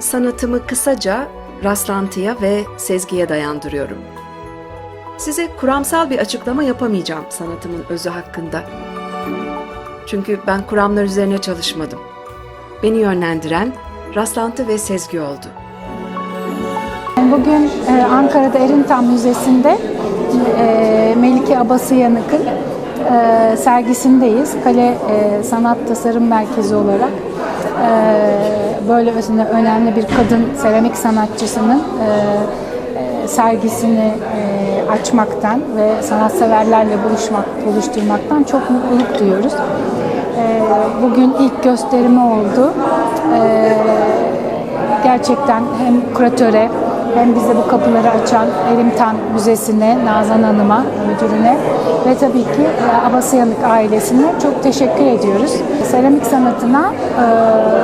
Sanatımı kısaca rastlantıya ve sezgiye dayandırıyorum. Size kuramsal bir açıklama yapamayacağım sanatımın özü hakkında. Çünkü ben kuramlar üzerine çalışmadım. Beni yönlendiren rastlantı ve sezgi oldu. Bugün e, Ankara'da Erimtan Müzesi'nde e, Melike Abası Yanık'ın e, sergisindeyiz. Kale Sanat Tasarım Merkezi olarak e, böyle öyle önemli bir kadın seramik sanatçısının e, e, sergisini e, açmaktan ve sanatseverlerle buluşmak, buluşturmaktan çok mutluluk duyuyoruz. E, bugün ilk gösterimi oldu. E, gerçekten hem kuratöre hem bize bu kapıları açan Erimtan Müzesi'ne, Nazan Hanım'a, müdürüne ve tabii ki e, Abasıyanık ailesine çok teşekkür ediyoruz. Seramik sanatına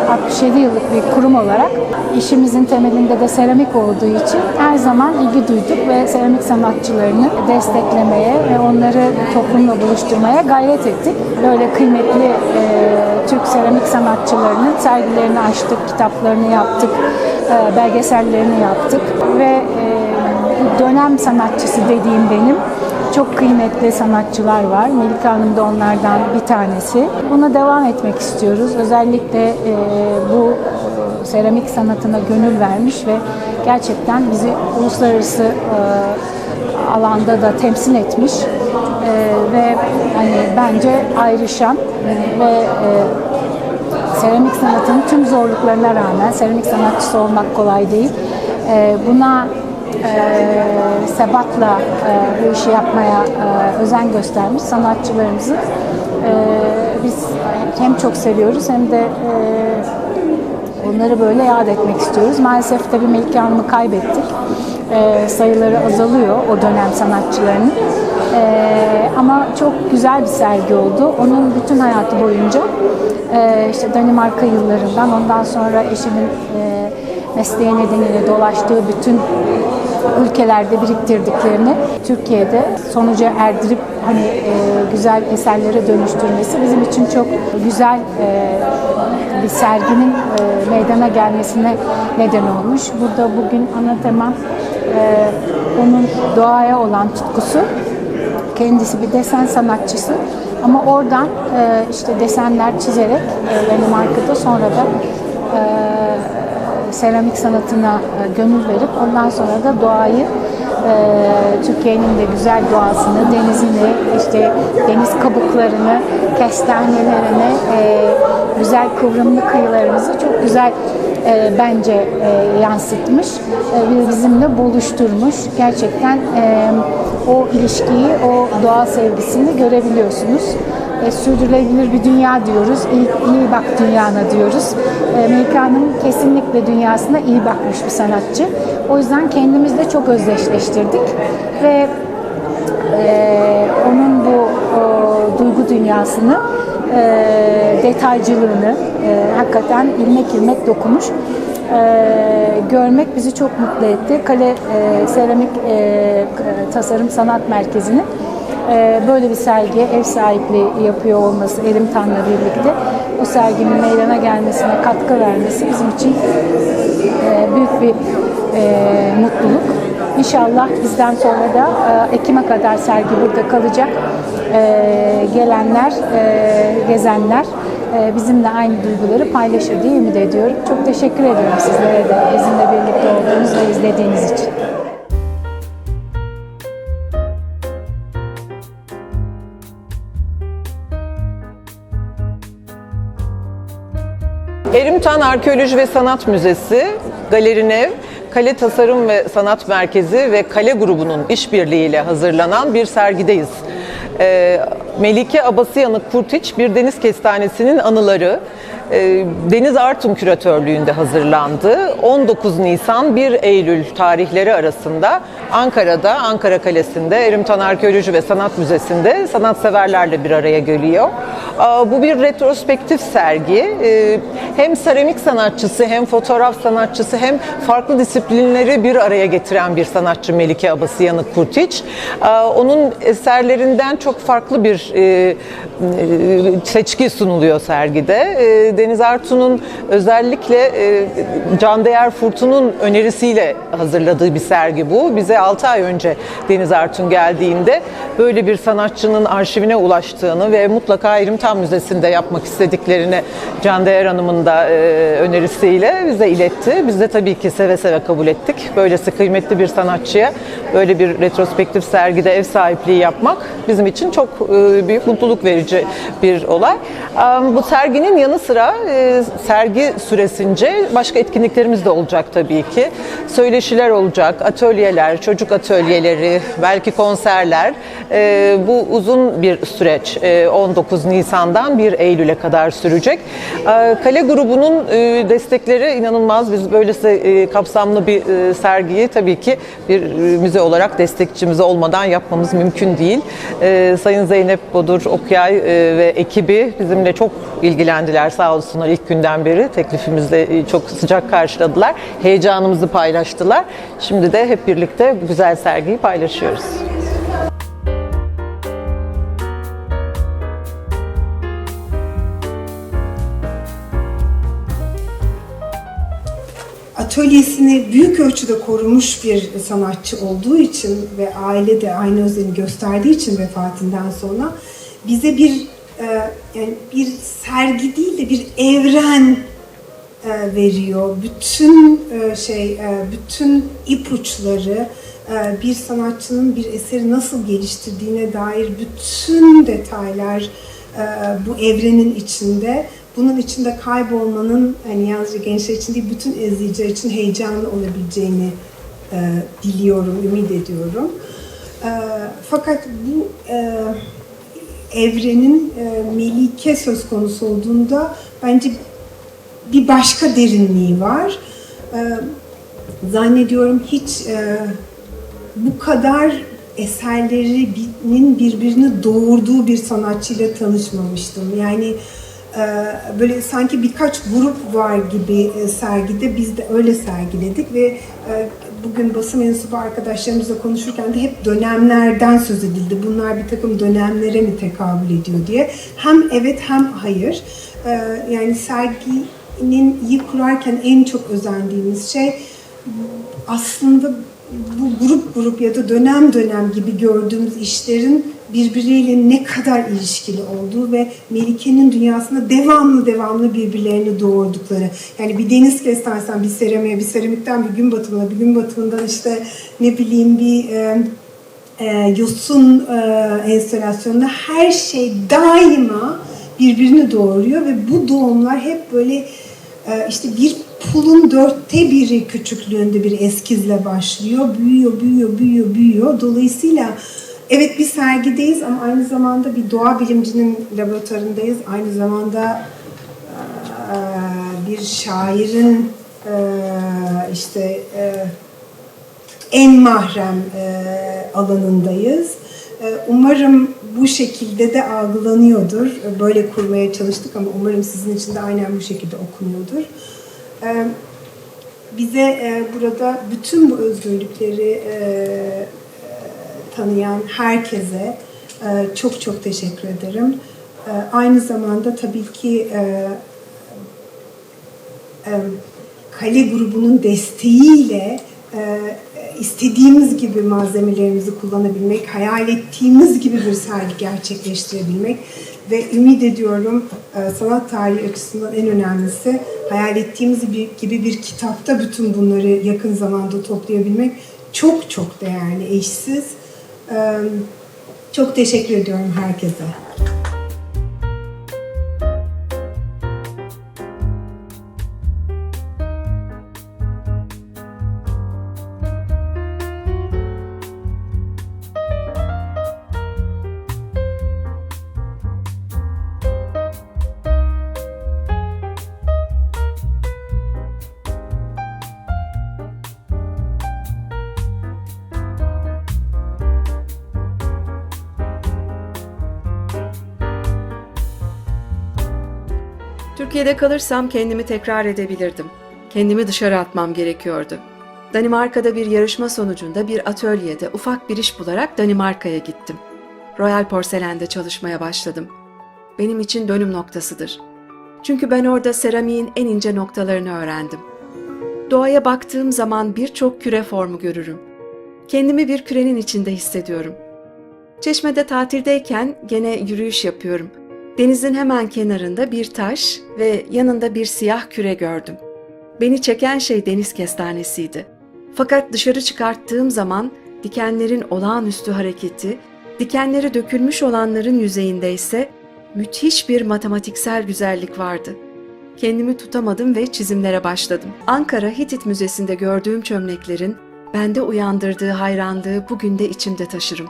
e, 67 yıllık bir kurum olarak işimizin temelinde de seramik olduğu için her zaman ilgi duyduk ve seramik sanatçılarını desteklemeye ve onları toplumla buluşturmaya gayret ettik. Böyle kıymetli e, Türk seramik sanatçılarının sergilerini açtık, kitaplarını yaptık, e, belgesellerini yaptık ve e, dönem sanatçısı dediğim benim çok kıymetli sanatçılar var. Melike Hanım da onlardan bir tanesi. Buna devam etmek istiyoruz. Özellikle e, bu seramik sanatına gönül vermiş ve gerçekten bizi uluslararası e, alanda da temsil etmiş e, ve hani bence ayrışan ve e, seramik sanatının tüm zorluklarına rağmen seramik sanatçısı olmak kolay değil. Ee, buna e, sebatla e, bu işi yapmaya e, özen göstermiş sanatçılarımızı e, biz hem çok seviyoruz hem de e, onları böyle yad etmek istiyoruz. Maalesef tabii Melike Hanım'ı kaybettik. E, sayıları azalıyor o dönem sanatçılarının. Ee, ama çok güzel bir sergi oldu. Onun bütün hayatı boyunca e, işte Danimarka yıllarından ondan sonra eşimin e, mesleği nedeniyle dolaştığı bütün ülkelerde biriktirdiklerini Türkiye'de sonuca erdirip hani e, güzel eserlere dönüştürmesi bizim için çok güzel e, bir serginin e, meydana gelmesine neden olmuş. Burada bugün ana tema onun doğaya olan tutkusu Kendisi bir desen sanatçısı. Ama oradan e, işte desenler çizerek e, Danimarka'da sonra da e, seramik sanatına e, gönül verip ondan sonra da doğayı e, Türkiye'nin de güzel doğasını, denizini, işte deniz kabuklarını, kestanelerini, e, güzel kıvrımlı kıyılarımızı çok güzel e, bence e, yansıtmış ve bizimle buluşturmuş. Gerçekten e, o ilişkiyi, o doğa sevgisini görebiliyorsunuz. E, sürdürülebilir bir dünya diyoruz. İyi, iyi bak dünyana diyoruz. E, Melike kesinlikle dünyasına iyi bakmış bir sanatçı. O yüzden kendimizle çok özdeşleştirdik ve e, onun bu o, duygu dünyasını e, detaycılığını e, hakikaten ilmek ilmek dokunmuş. E, görmek bizi çok mutlu etti. Kale e, Seramik e, Tasarım Sanat Merkezi'nin e, böyle bir sergiye ev sahipliği yapıyor olması Erimtan'la birlikte bu serginin meydana gelmesine katkı vermesi bizim için e, büyük bir e, mutluluk. İnşallah bizden sonra da e, Ekim'e kadar sergi burada kalacak. E, gelenler, e, gezenler bizimle aynı duyguları paylaşır diye ümit ediyorum. Çok teşekkür ediyorum sizlere de bizimle birlikte olduğunuz ve izlediğiniz için. Erimtan Arkeoloji ve Sanat Müzesi, Galerinev, Kale Tasarım ve Sanat Merkezi ve Kale grubunun işbirliğiyle hazırlanan bir sergideyiz. Ee, Melike Abasıyanık Kurtiç bir deniz kestanesinin anıları e, Deniz Artun küratörlüğünde hazırlandı. 19 Nisan 1 Eylül tarihleri arasında Ankara'da, Ankara Kalesi'nde Erimtan Arkeoloji ve Sanat Müzesi'nde sanatseverlerle bir araya geliyor. Bu bir retrospektif sergi. Ee, Hem seramik sanatçısı, hem fotoğraf sanatçısı, hem farklı disiplinleri bir araya getiren bir sanatçı Melike Abası Yanık Kurtiç. Onun eserlerinden çok farklı bir e, e, seçki sunuluyor sergide. E, Deniz Artu'nun özellikle e, Can Değer Furtun'un önerisiyle hazırladığı bir sergi bu. Bize 6 ay önce Deniz Artun geldiğinde böyle bir sanatçının arşivine ulaştığını ve mutlaka İlim Tam Müzesi'nde yapmak istediklerini Can Değer Hanım'ın da e, önerisiyle bize iletti. Biz de tabii ki seve seve kabul ettik. Böylesi kıymetli bir sanatçıya böyle bir retrospektif sergide ev sahipliği yapmak bizim için çok e, büyük mutluluk verici bir olay. Bu serginin yanı sıra e, sergi süresince başka etkinliklerimiz de olacak tabii ki. Söyleşiler olacak, atölyeler, çocuk atölyeleri, belki konserler. Bu uzun bir süreç. E, 19 Nisan'dan 1 Eylül'e kadar sürecek. E, Kale grubunun e, destekleri inanılmaz. Biz böylesi e, kapsamlı bir e, sergiyi tabii ki bir müze olarak destekçimiz olmadan yapmamız mümkün değil. Sayın Zeynep Bodur Okyay ve ekibi bizimle çok ilgilendiler sağ olsunlar ilk günden beri. Teklifimizde e, çok sıcak karşıladılar. Heyecanımızı paylaştılar. Şimdi de hep birlikte güzel sergiyi paylaşıyoruz. Atölyesini büyük ölçüde korumuş bir sanatçı olduğu için ve aile de aynı özeni gösterdiği için vefatından sonra bize bir e, yani bir sergi değil de bir evren e, veriyor. Bütün e, şey e, bütün ipuçları e, bir sanatçının bir eseri nasıl geliştirdiğine dair bütün detaylar e, bu evrenin içinde. Bunun içinde kaybolmanın hani yalnızca gençler için değil bütün izleyiciler için heyecanlı olabileceğini e, diliyorum, ümit ediyorum. E, fakat bu e, evrenin e, melike söz konusu olduğunda bence bir başka derinliği var. E, zannediyorum hiç e, bu kadar eserlerinin birbirini doğurduğu bir sanatçıyla tanışmamıştım. Yani böyle sanki birkaç grup var gibi e, sergide biz de öyle sergiledik ve e, bugün basın mensubu arkadaşlarımızla konuşurken de hep dönemlerden söz edildi. Bunlar bir takım dönemlere mi tekabül ediyor diye. Hem evet hem hayır. E, yani serginin iyi kurarken en çok özendiğimiz şey aslında bu grup grup ya da dönem dönem gibi gördüğümüz işlerin birbiriyle ne kadar ilişkili olduğu ve Melike'nin dünyasında devamlı devamlı birbirlerini doğurdukları. Yani bir deniz kestanesinden bir seramiğe, bir seramikten bir gün batımına, bir gün batımından işte ne bileyim bir e, e, yosun e, enstalasyonunda her şey daima birbirini doğuruyor ve bu doğumlar hep böyle e, işte bir pulun dörtte biri küçüklüğünde bir eskizle başlıyor. Büyüyor, büyüyor, büyüyor, büyüyor. Dolayısıyla evet bir sergideyiz ama aynı zamanda bir doğa bilimcinin laboratuvarındayız. Aynı zamanda bir şairin işte en mahrem alanındayız. Umarım bu şekilde de algılanıyordur. Böyle kurmaya çalıştık ama umarım sizin için de aynen bu şekilde okunuyordur. Bize burada bütün bu özgürlükleri tanıyan herkese e, çok çok teşekkür ederim. E, aynı zamanda tabii ki e, Kale grubunun desteğiyle istediğimiz gibi malzemelerimizi kullanabilmek, hayal ettiğimiz gibi bir sergi gerçekleştirebilmek ve ümit ediyorum sanat tarihi açısından en önemlisi hayal ettiğimiz gibi bir kitapta bütün bunları yakın zamanda toplayabilmek çok çok değerli, eşsiz. Çok teşekkür ediyorum herkese. Türkiye'de kalırsam kendimi tekrar edebilirdim. Kendimi dışarı atmam gerekiyordu. Danimarka'da bir yarışma sonucunda bir atölyede ufak bir iş bularak Danimarka'ya gittim. Royal Porselen'de çalışmaya başladım. Benim için dönüm noktasıdır. Çünkü ben orada seramiğin en ince noktalarını öğrendim. Doğaya baktığım zaman birçok küre formu görürüm. Kendimi bir kürenin içinde hissediyorum. Çeşmede tatildeyken gene yürüyüş yapıyorum. Denizin hemen kenarında bir taş ve yanında bir siyah küre gördüm. Beni çeken şey deniz kestanesiydi. Fakat dışarı çıkarttığım zaman dikenlerin olağanüstü hareketi, dikenleri dökülmüş olanların yüzeyinde ise müthiş bir matematiksel güzellik vardı. Kendimi tutamadım ve çizimlere başladım. Ankara Hitit Müzesi'nde gördüğüm çömleklerin bende uyandırdığı hayranlığı bugün de içimde taşırım.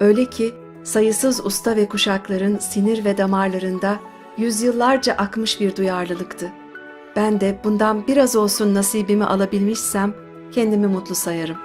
Öyle ki sayısız usta ve kuşakların sinir ve damarlarında yüzyıllarca akmış bir duyarlılıktı. Ben de bundan biraz olsun nasibimi alabilmişsem kendimi mutlu sayarım.